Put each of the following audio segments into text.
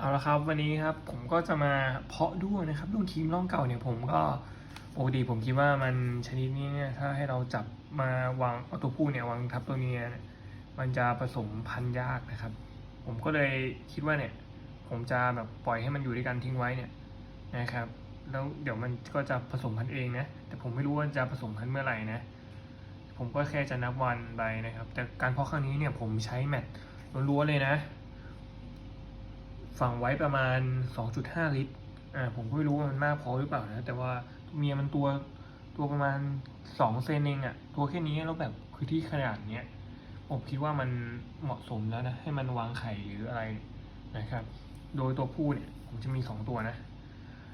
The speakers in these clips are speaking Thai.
เอาละครับวันนี้ครับผมก็จะมาเพาะด้วงนะครับด้วงครีมร่องเก่าเนี่ยผมก็ปกติผมคิดว่ามันชนิดนี้เนี่ยถ้าให้เราจับมาวางเอาตัวผู้เนี่ยวางทับตัวเมียเนี่ยมันจะผสมพันธุ์ยากนะครับ ผมก็เลยคิดว่าเนี่ย ผมจะแบบปล่อยให้มันอยู่ด้วยกันทิ้งไว้เนี่ยนะครับ แล้วเดี๋ยวมันก็จะผสมพันธุ์เองนะแต่ผมไม่รู้ว่าจะผสมพันธุ์เมื่อไหร่นะผมก็แค่จะนับวันไปนะครับ แต่การเพาะครั้งนี้เนี่ยผมใช้แมทล้วนๆเลยนะ ฝังไว้ประมาณ 2.5 ลิตร อ่า ผมก็ไม่รู้ว่ามันมากพอหรือเปล่านะ แต่ว่าเมียมันตัวตัวประมาณ 2 เซนเองอะตัวแค่นี้แล้วแบบคือที่ขนาดเนี้ย ผมคิดว่ามันเหมาะสมแล้วนะ ให้มันวางไข่หรืออะไรนะครับ โดยตัวผู้เนี่ย ผมจะมี 2 ตัวนะ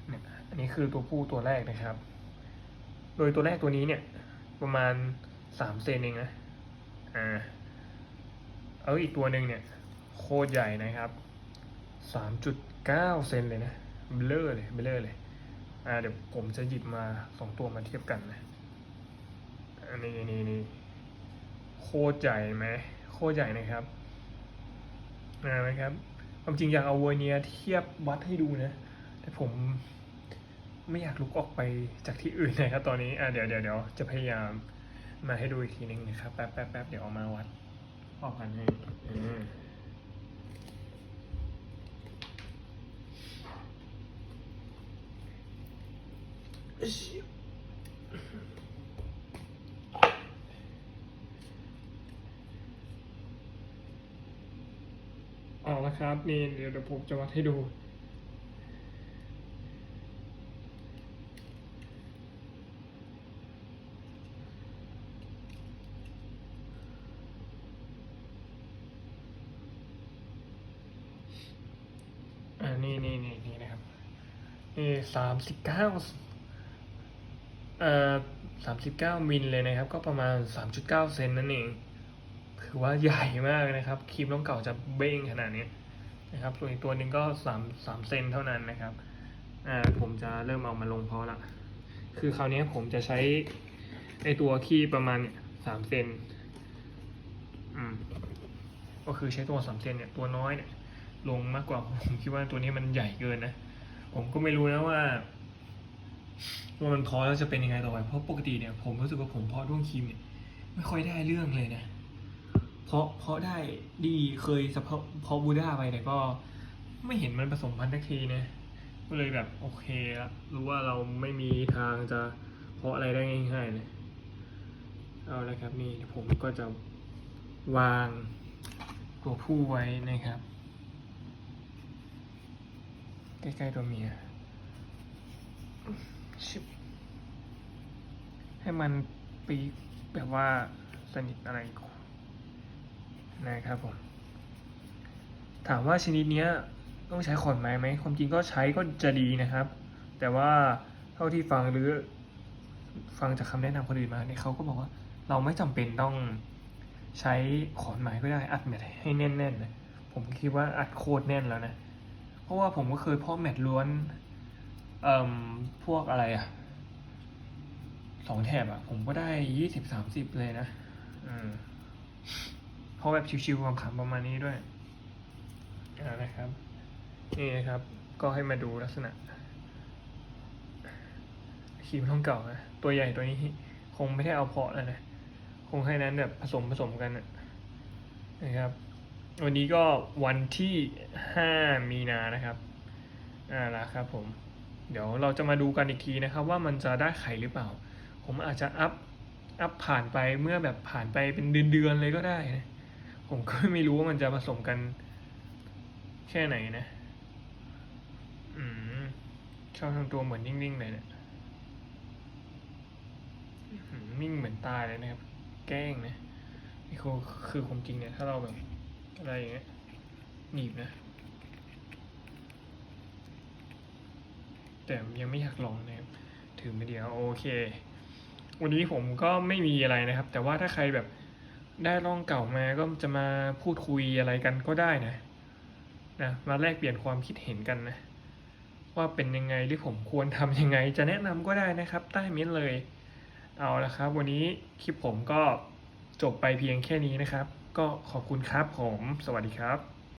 เนี่ย อันนี้คือตัวผู้ตัวแรกนะครับ โดยตัวแรกตัวนี้เนี่ย ประมาณ 3 เซนเองนะ อ่า เอาอีกตัวหนึ่งเนี่ย โคตรใหญ่นะครับ สามจุดเก้าเซนเลยนะเบลอเลยเบลอเลยอ่าเดี๋ยวผมจะหยิบมาสองตัวมาเทียบกันนะอันนี้นี่นี่โคตรใหญ่ไหมโคตรใหญ่นะครับอ่าไหมครับความจริงอยากเอาเวอร์เนียเทียบวัดให้ดูนะ แต่ผมไม่อยากลุกออกไปจากที่อื่นนะครับตอนนี้อ่าเดี๋ยวเดี๋ยวเดี๋ยวจะพยายามมาให้ดูอีกทีนึงนะครับแป๊บแป๊บแป๊บเดี๋ยวเอามาวัดพอกันให้ เอาละครับ นี่เดี๋ยวเดี๋ยวผมจะวัดให้ดู อ่านี่นี่นี่นี่นะครับ นี่สามสิบเก้า เอ่อสามสิบเก้ามิลเลยนะครับ ก็ประมาณสามจุดเก้าเซนนั่นเองถือว่าใหญ่มากนะครับครีมน้องเก่าจะเบ้งขนาดนี้นะครับส่วนอีกตัวหนึ่งก็สามสามเซนเท่านั้นนะครับอ่าผมจะเริ่มเอามาลงเพาะละคือคราวนี้ผมจะใช้ไอตัวขี้ประมาณสามเซนอืมก็คือใช้ตัวสามเซนเนี่ยตัวน้อยเนี่ยลงมากกว่าผมคิดว่าตัวนี้มันใหญ่เกินนะ ผมก็ไม่รู้นะว่า ว่ามันพอแล้วจะเป็นยังไงต่อไป เพราะปกติเนี่ยผมรู้สึกว่าผมเพาะด้วงครีมเนี่ยไม่ค่อยได้เรื่องเลยนะ เพราะเพราะได้ดีเคยสะเพาะเพาะบูด้าไปแต่ก็ไม่เห็นมันผสมพันธุ์สักทีนะ ก็เลยแบบโอเคละรู้ว่าเราไม่มีทางจะเพาะอะไรได้ง่ายๆเลยเอาละครับนี่ผมก็จะวางตัวผู้ไว้นะครับ ใกล้ๆตัวเมีย ชิให้มันปีกแบบว่าสนิทอะไรนะครับผม ถามว่าชนิดเนี้ยต้องใช้ขอนไม้ไหมความจริงก็ใช้ก็จะดีนะครับ แต่ว่าเท่าที่ฟังหรือฟังจากคำแนะนำคนอื่นมาเนี่ยเขาก็บอกว่าเราไม่จำเป็นต้องใช้ขอนไม้ก็ได้อัดแมทให้แน่นๆนะผมคิดว่าอัดโคตรแน่นแล้วนะ เพราะว่าผมก็เคยพาะแมทล้วน เอ่มพวกอะไรอะสองแถบอะผมก็ได้ยี่สิบสามสิบเลยนะอืมเพราะแบบชิวๆความขำประมาณนี้ด้วยอ่านะครับ นี่นะครับ ก็ให้มาดูลักษณะครีมท้องเก่านะตัวใหญ่ตัวนี้คงไม่ได้เอาเพาะแล้วนะ คงให้นั้นแบบผสมผสมกันนะนะครับ วันนี้ก็วันที่ห้ามีนานะครับ อ่าละครับผม เดี๋ยวเราจะมาดูกันอีกทีนะครับว่ามันจะได้ไข่หรือเปล่า ผมอาจจะอัพอัพผ่านไปเมื่อแบบผ่านไปเป็นเดือนๆเลยก็ได้นะผมก็ไม่รู้ว่ามันจะผสมกันแค่ไหนนะ อืมชอบทำตัวเหมือนนิ่งๆเลยเนี่ยนิ่งเหมือนตายเลยนะครับ แกล้งนะนี่คือคือความจริงเนี่ย ถ้าเราแบบอะไรอย่างเงี้ยหนีบนะ แต่ยังไม่อยากลองนะครับถือไม่เดียวโอเค วันนี้ผมก็ไม่มีอะไรนะครับ แต่ว่าถ้าใครแบบได้ลองเก่ามาก็จะมาพูดคุยอะไรกันก็ได้นะนะมาแลกเปลี่ยนความคิดเห็นกันนะ ว่าเป็นยังไงหรือผมควรทำยังไง จะแนะนำก็ได้นะครับ ใต้เม้นเลย เอาละครับ วันนี้คลิปผมก็จบไปเพียงแค่นี้นะครับ ก็ขอบคุณครับผม สวัสดีครับ